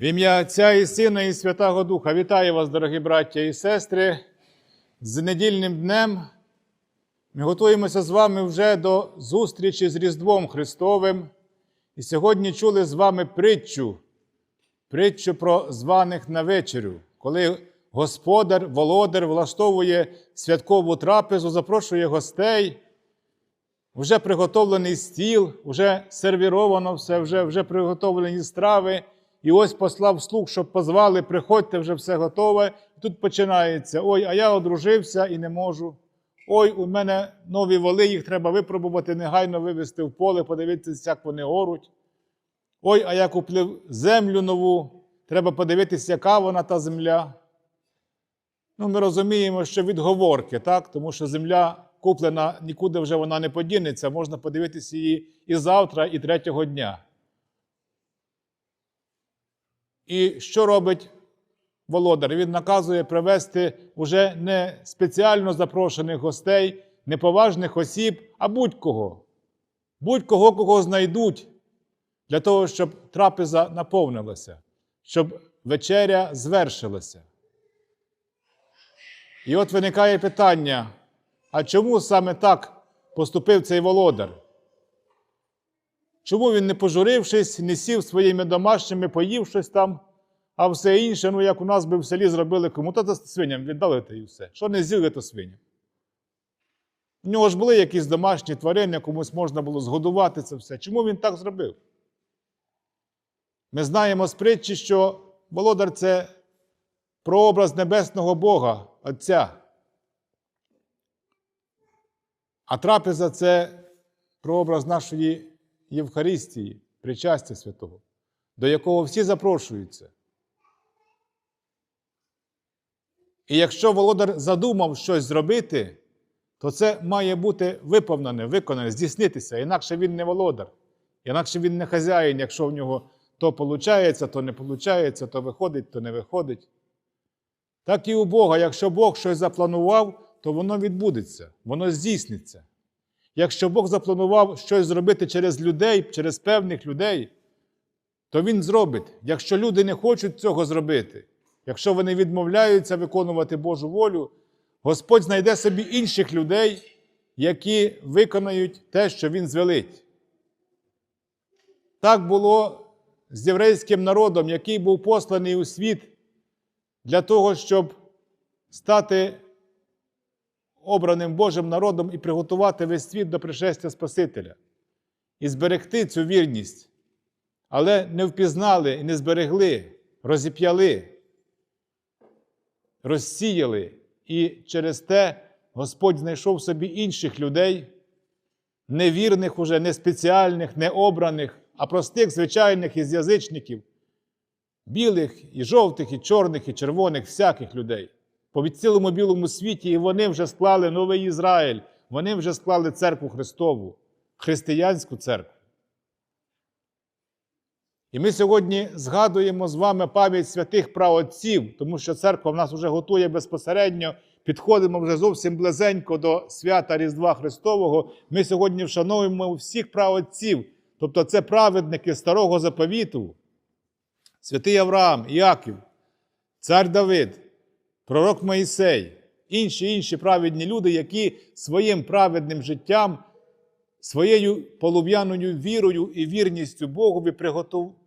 В ім'я Отця і Сина, і Святого Духа вітаю вас, дорогі браття і сестри. З недільним днем ми готуємося з вами вже до зустрічі з Різдвом Христовим. І сьогодні чули з вами притчу, притчу про званих на вечерю, коли господар, володар влаштовує святкову трапезу, запрошує гостей. Вже приготовлений стіл, вже сервіровано все, вже, вже приготовлені страви. І ось послав слуг, щоб позвали, приходьте, вже все готове. Тут починається: ой, а я одружився і не можу. Ой, у мене нові воли, їх треба випробувати, негайно вивезти в поле, подивитися, як вони оруть. Ой, а я куплив землю нову, треба подивитися, яка вона та земля. Ну, ми розуміємо, що відговорки, так? тому що земля куплена, нікуди вже вона не подінеться, можна подивитися її і завтра, і третього дня. І що робить володар? Він наказує привезти уже не спеціально запрошених гостей, неповажних осіб, а будь-кого. Будь-кого, кого знайдуть, для того, щоб трапеза наповнилася, щоб вечеря звершилася. І от виникає питання: а чому саме так поступив цей володар? Чому він, не пожурившись, не сів своїми домашніми, поїв щось там, а все інше, ну як у нас би в селі зробили, кому то свиням віддали те і все. Що не з'їли, то свиням. У нього ж були якісь домашні тварини, комусь можна було згодувати це все. Чому він так зробив? Ми знаємо з притчі, що володар це прообраз небесного Бога, Отця. А трапеза це прообраз нашої Євхаристії, причастя святого, до якого всі запрошуються. І якщо володар задумав щось зробити, то це має бути виповнене, виконане, здійснитися. Інакше він не володар, інакше він не хазяїн, якщо в нього то виходить, то не виходить, то виходить, то не виходить. Так і у Бога, якщо Бог щось запланував, то воно відбудеться, воно здійсниться. Якщо Бог запланував щось зробити через людей, через певних людей, то Він зробить. Якщо люди не хочуть цього зробити, якщо вони відмовляються виконувати Божу волю, Господь знайде собі інших людей, які виконають те, що Він звелить. Так було з єврейським народом, який був посланий у світ для того, щоб стати обраним Божим народом і приготувати весь світ до пришестя Спасителя, і зберегти цю вірність, але не впізнали і не зберегли, розіп'яли, розсіяли, і через те Господь знайшов собі інших людей, невірних уже, не спеціальних, не обраних, а простих, звичайних із язичників, білих, і жовтих, і чорних, і червоних, всяких людей по цілому білому світі, і вони вже склали новий Ізраїль, вони вже склали церкву Христову, християнську церкву. І ми сьогодні згадуємо з вами пам'ять святих праотців, тому що церква в нас вже готує безпосередньо, підходимо вже зовсім близенько до свята Різдва Христового. Ми сьогодні вшановуємо всіх праотців, тобто це праведники старого заповіту, святий Авраам, Іаків, цар Давид пророк Моїсей, інші інші праведні люди, які своїм праведним життям, своєю полум'яною вірою і вірністю Богові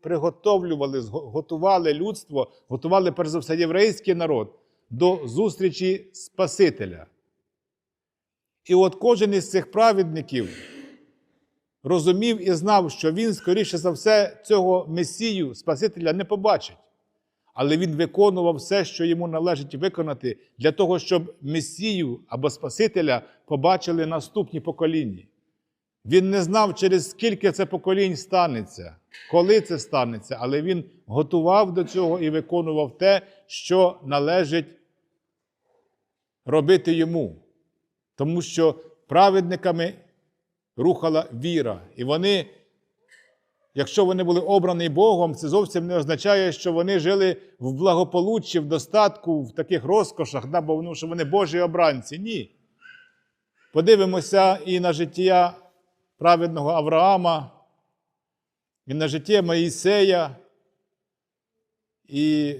приготовлювали, готували людство, готували перш за все єврейський народ до зустрічі Спасителя. І от кожен із цих праведників розумів і знав, що він, скоріше за все, цього Месію, Спасителя не побачить але він виконував все, що йому належить виконати, для того, щоб Месію або Спасителя побачили наступні покоління. Він не знав, через скільки це поколінь станеться, коли це станеться, але він готував до цього і виконував те, що належить робити йому. Тому що праведниками рухала віра, і вони Якщо вони були обрані Богом, це зовсім не означає, що вони жили в благополуччі, в достатку, в таких розкошах, да, бо ну, що вони Божі обранці. Ні. Подивимося і на життя праведного Авраама, і на життя Моїсея, і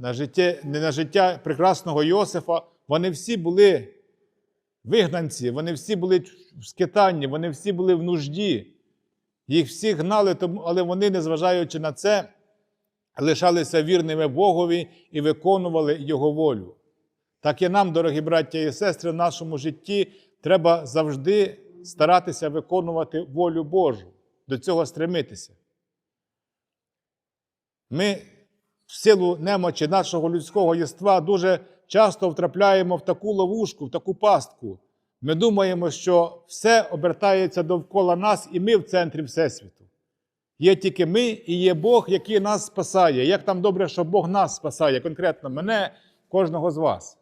на життя, не на життя прекрасного Йосифа, вони всі були вигнанці, вони всі були в скитанні, вони всі були в нужді. Їх всі гнали, але вони, незважаючи на це, лишалися вірними Богові і виконували Його волю. Так і нам, дорогі браття і сестри, в нашому житті треба завжди старатися виконувати волю Божу, до цього стремитися. Ми в силу немочі нашого людського єства дуже часто втрапляємо в таку ловушку, в таку пастку. Ми думаємо, що все обертається довкола нас, і ми в центрі Всесвіту. Є тільки ми і є Бог, який нас спасає. Як там добре, що Бог нас спасає, конкретно мене, кожного з вас.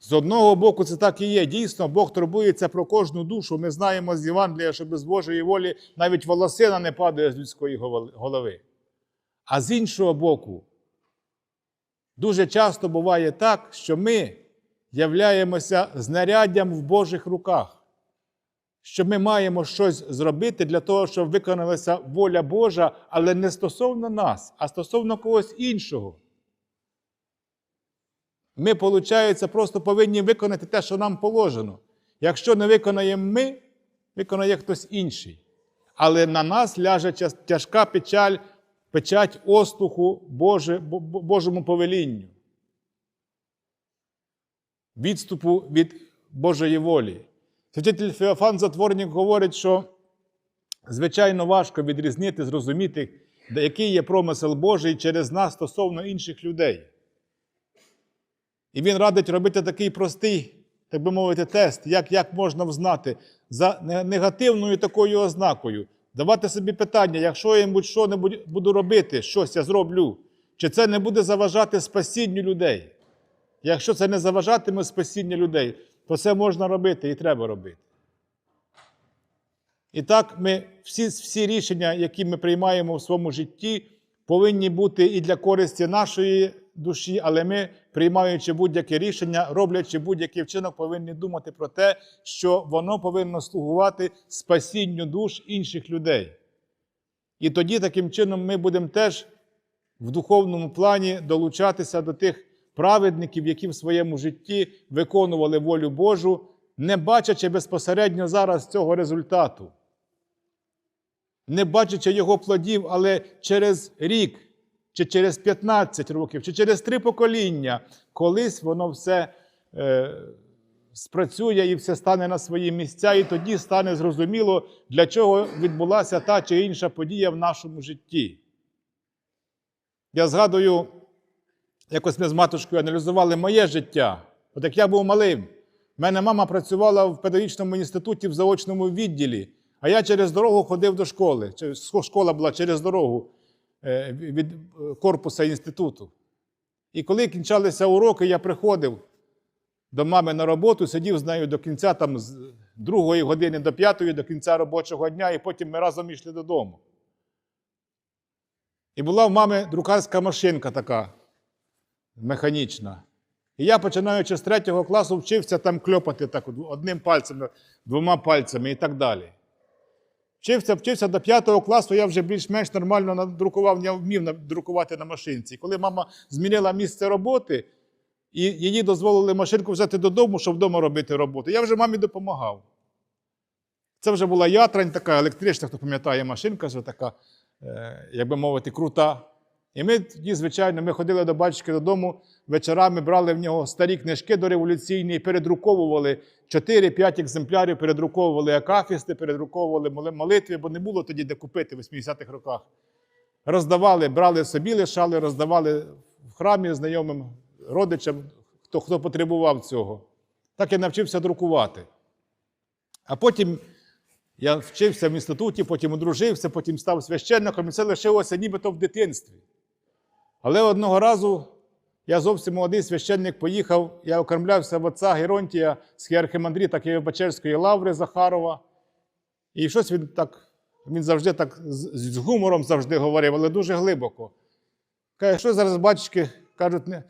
З одного боку, це так і є. Дійсно, Бог турбується про кожну душу. Ми знаємо з Євангелія, що без Божої волі навіть волосина не падає з людської голови. А з іншого боку, дуже часто буває так, що ми являємося знаряддям в Божих руках, що ми маємо щось зробити для того, щоб виконалася воля Божа, але не стосовно нас, а стосовно когось іншого. Ми, виходить, просто повинні виконати те, що нам положено. Якщо не виконаємо ми, виконає хтось інший. Але на нас ляже тяж- тяжка печаль, печать остуху Божому повелінню, відступу від Божої волі. Святитель Феофан Затворник говорить, що звичайно важко відрізнити, зрозуміти, який є промисел Божий через нас стосовно інших людей. І він радить робити такий простий, так би мовити, тест, як, як можна взнати за негативною такою ознакою. Давати собі питання, якщо я будь-що буду робити, щось я зроблю, чи це не буде заважати спасінню людей? Якщо це не заважатиме спасінню людей, то це можна робити і треба робити. І так, ми всі, всі рішення, які ми приймаємо в своєму житті, повинні бути і для користі нашої душі, але ми, приймаючи будь-яке рішення, роблячи будь-який вчинок, повинні думати про те, що воно повинно слугувати спасінню душ інших людей. І тоді таким чином ми будемо теж в духовному плані долучатися до тих праведників, які в своєму житті виконували волю Божу, не бачачи безпосередньо зараз цього результату не бачачи його плодів, але через рік, чи через 15 років, чи через три покоління, колись воно все е, спрацює і все стане на свої місця, і тоді стане зрозуміло, для чого відбулася та чи інша подія в нашому житті. Я згадую, якось ми з матушкою аналізували моє життя. От як я був малим, в мене мама працювала в педагогічному інституті в заочному відділі, а я через дорогу ходив до школи. Школа була через дорогу е, від е, корпуса інституту. І коли кінчалися уроки, я приходив до мами на роботу, сидів з нею до кінця, там з другої години до п'ятої, до кінця робочого дня, і потім ми разом йшли додому. І була в мами друкарська машинка така механічна. І я, починаючи з третього класу, вчився там кльопати так, одним пальцем, двома пальцями і так далі. Вчився, вчився до п'ятого класу, я вже більш-менш нормально надрукував, я вмів надрукувати на машинці. Коли мама змінила місце роботи, і їй дозволили машинку взяти додому, щоб вдома робити роботу, я вже мамі допомагав. Це вже була ятрань така електрична, хто пам'ятає, машинка вже така, е, як би мовити, крута. І ми тоді, звичайно, ми ходили до батюшки додому вечорами, брали в нього старі книжки дореволюційні передруковували 4-5 екземплярів, передруковували акафісти, передруковували молитви, бо не було тоді де купити в 80-х роках. Роздавали, брали собі, лишали, роздавали в храмі знайомим родичам, хто, хто потребував цього. Так я навчився друкувати. А потім я вчився в інституті, потім одружився, потім став священником, і це лишилося нібито в дитинстві. Але одного разу я зовсім молодий священник поїхав, я окормлявся в отця Геронтія з архимандріта Києво-Печерської лаври Захарова. І щось він так, він завжди так з, гумором завжди говорив, але дуже глибоко. Каже, що зараз батюшки кажуть, не,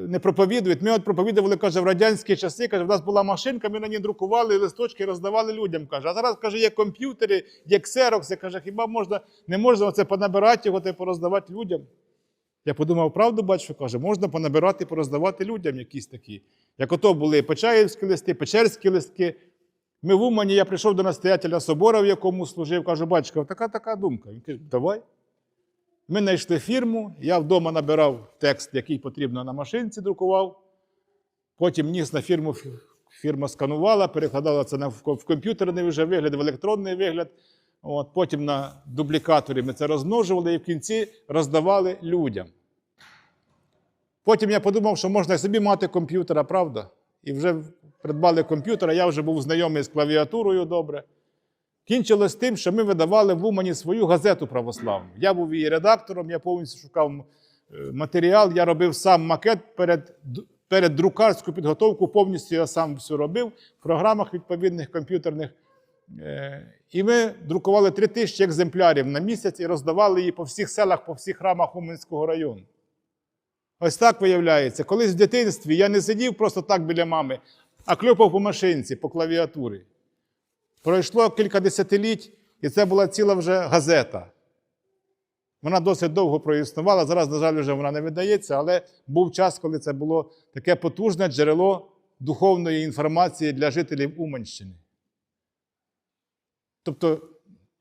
не проповідують. Ми от проповідували, каже, в радянські часи, каже, в нас була машинка, ми на ній друкували листочки, роздавали людям. Каже, а зараз каже, є комп'ютери, є ксерокси. Каже, хіба можна, не можна оце понабирати його та пороздавати людям? Я подумав, правду бачу, каже, можна понабирати пороздавати людям якісь такі. Як ото були Почаївські листи, Печерські листки. Ми в Умані, я прийшов до настоятеля собора, в якому служив, кажу, батько, така така думка. Він каже, давай. Ми знайшли фірму, я вдома набирав текст, який потрібно на машинці, друкував. Потім ніс на фірму, фірма сканувала, перекладала це в комп'ютерний вже вигляд, в електронний вигляд. От, потім на дублікаторі ми це розмножували і в кінці роздавали людям. Потім я подумав, що можна собі мати комп'ютера, правда? І вже придбали комп'ютер, я вже був знайомий з клавіатурою добре. Кінчилось тим, що ми видавали в Умані свою газету православну. Я був її редактором, я повністю шукав е, матеріал, я робив сам макет перед, перед друкарську підготовку, повністю я сам все робив в програмах відповідних комп'ютерних. Е, І ми друкували три тисячі екземплярів на місяць і роздавали її по всіх селах, по всіх храмах Уманського району. Ось так виявляється. Колись в дитинстві я не сидів просто так біля мами, а кльопав по машинці, по клавіатурі. Пройшло кілька десятиліть, і це була ціла вже газета. Вона досить довго проіснувала. Зараз, на жаль, вже вона не видається, але був час, коли це було таке потужне джерело духовної інформації для жителів Уманщини. Тобто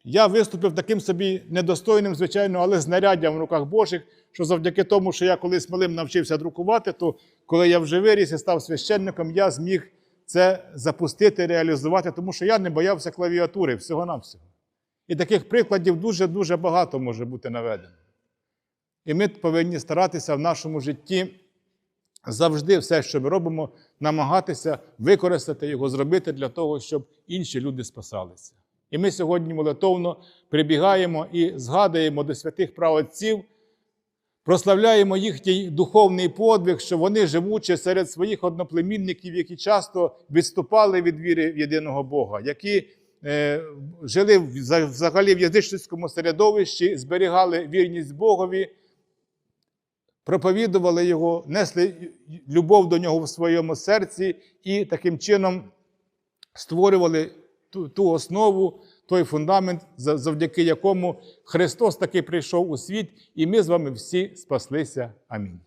я виступив таким собі недостойним, звичайно, але знаряддям в руках Божих, що завдяки тому, що я колись малим навчився друкувати, то коли я вже виріс і став священником, я зміг це запустити, реалізувати, тому що я не боявся клавіатури всього-навсього. І таких прикладів дуже-дуже багато може бути наведено. І ми повинні старатися в нашому житті завжди все, що ми робимо, намагатися використати його, зробити для того, щоб інші люди спасалися. І ми сьогодні молитовно прибігаємо і згадуємо до святих праотців, прославляємо їхній духовний подвиг, що вони, живучи серед своїх одноплемінників, які часто відступали від віри в єдиного Бога, які е, жили взагалі в язичницькому середовищі, зберігали вірність Богові, проповідували його, несли любов до нього в своєму серці і таким чином створювали ту, ту основу, той фундамент, завдяки якому Христос таки прийшов у світ, і ми з вами всі спаслися. Амінь.